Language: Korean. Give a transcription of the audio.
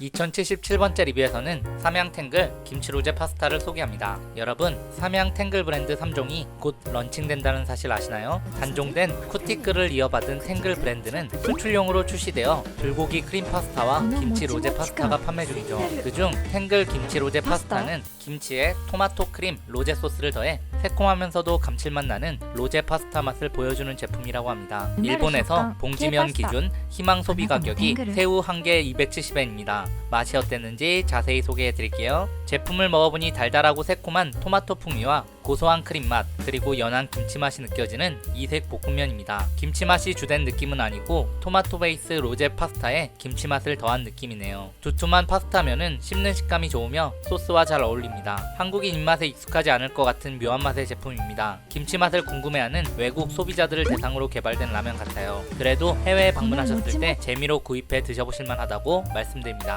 2077번째 리뷰에서는 삼양탱글 김치로제 파스타를 소개합니다. 여러분, 삼양탱글 브랜드 3종이 곧 런칭된다는 사실 아시나요? 단종된 쿠티크를 이어받은 탱글 브랜드는 수출용으로 출시되어 불고기 크림 파스타와 김치 로제 파스타가 판매 중이죠. 그중 탱글 김치 로제 파스타는 김치에 토마토 크림 로제 소스를 더해 새콤하면서도 감칠맛 나는 로제 파스타 맛을 보여주는 제품이라고 합니다. 일본에서 봉지면 기준 희망 소비 가격이 새우 한 개 270엔입니다. 맛이 어땠는지 자세히 소개해 드릴게요. 제품을 먹어보니 달달하고 새콤한 토마토 풍미와 고소한 크림 맛 그리고 연한 김치 맛이 느껴지는 이색 볶음면입니다. 김치 맛이 주된 느낌은 아니고 토마토 베이스 로제 파스타에 김치 맛을 더한 느낌이네요. 두툼한 파스타면은 씹는 식감이 좋으며 소스와 잘 어울립니다. 한국인 입맛에 익숙하지 않을 것 같은 묘한 맛의 제품입니다. 김치 맛을 궁금해하는 외국 소비자들을 대상으로 개발된 라면 같아요. 그래도 해외에 방문하셨을 때 재미로 구입해 드셔보실 만하다고 말씀드립니다.